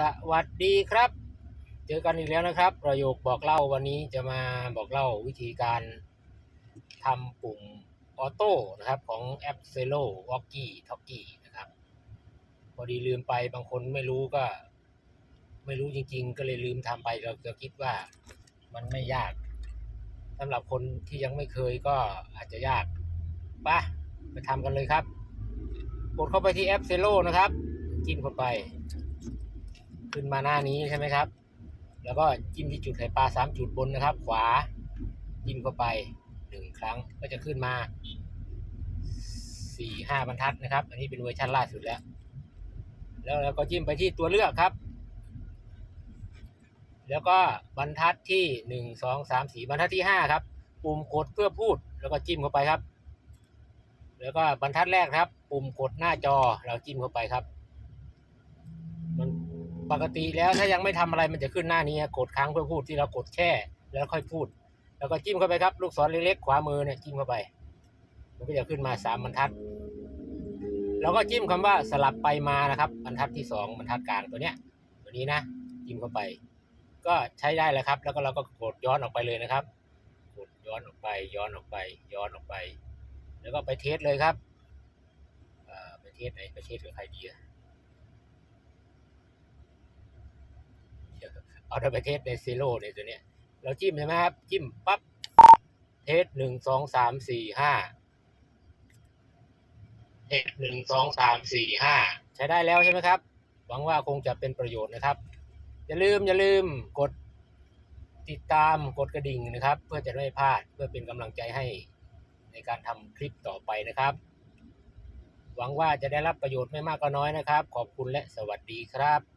สวัสดีครับ เจอกันอีกแล้วนะครับ ประโยคบอกเล่าวันนี้จะมาบอกเล่าวิธีการทำปุ่มออโต้นะครับของแอป c e l o w a l k i e Talkie นะครับ พอดีลืมไปบางคนไม่รู้ก็ ไม่รู้จริง ๆ ก็เลยลืมทำไปเราจะคิดว่ามันไม่ยากสำหรับคนที่ยังไม่เคยก็อาจจะยากไปะไปทำกันเลยครับ กดเข้าไปที่แอป c e l o นะครับจิ้มเข้าไป ขึ้นมาหน้านี้ใช่ไหมครับ แล้วก็จิ้มที่จุดไข่ปลาสามจุดบนนะครับ ขวาจิ้มเข้าไปหนึ่งครั้งก็จะขึ้นมาสี่ห้าบรรทัดนะครับ อันนี้เป็นเวอร์ชันล่าสุดแล้ว แล้วเราก็จิ้มไปที่ตัวเลือกครับ แล้วก็บรรทัดที่หนึ่งสองสามสี่บรรทัดที่ห้าครับ ปุ่มกดเพื่อพูดแล้วก็จิ้มเข้าไปครับ แล้วก็บรรทัดแรกครับ ปุ่มกดหน้าจอเราจิ้มเข้าไปครับ ปกติแล้วถ้ายังไม่ทำอะไรมันจะขึ้นหน้านี้กดค้างเพื่อพูดที่เรากดแช่แล้วค่อยพูด แล้วก็จิ้มเข้าไปครับ ลูกศรเล็กๆขวามือเนี่ยจิ้มเข้าไป มันก็จะขึ้นมาสามบรรทัด แล้วก็จิ้มคำว่าสลับไปมานะครับ บรรทัดที่สองบรรทัดกลางตัวเนี้ย ตัวนี้นะจิ้มเข้าไป ก็ใช้ได้แล้วครับ แล้วก็เราก็กดย้อนออกไปเลยนะครับ กดย้อนออกไป ย้อนออกไป ย้อนออกไป แล้วก็ไปเทสเลยครับไปเทสไหนไปเทสกับใครดีอะ เดี๋ยวเอาไปเทสในซีโร่ในตัวเนี้ยเราจิ้มใช่ไหมครับ จิ้มปั๊บเทสหนึ่งสองสามสี่ห้าเทสหนึ่งสองสามสี่ห้าใช้ได้แล้วใช่ไหมครับ หวังว่าคงจะเป็นประโยชน์นะครับ อย่าลืมอย่าลืมกดติดตามกดกระดิ่งนะครับ เพื่อจะไม่พลาดเพื่อเป็นกำลังใจให้ในการทำคลิปต่อไปนะครับ หวังว่าจะได้รับประโยชน์ไม่มากก็น้อยนะครับ ขอบคุณและสวัสดีครับ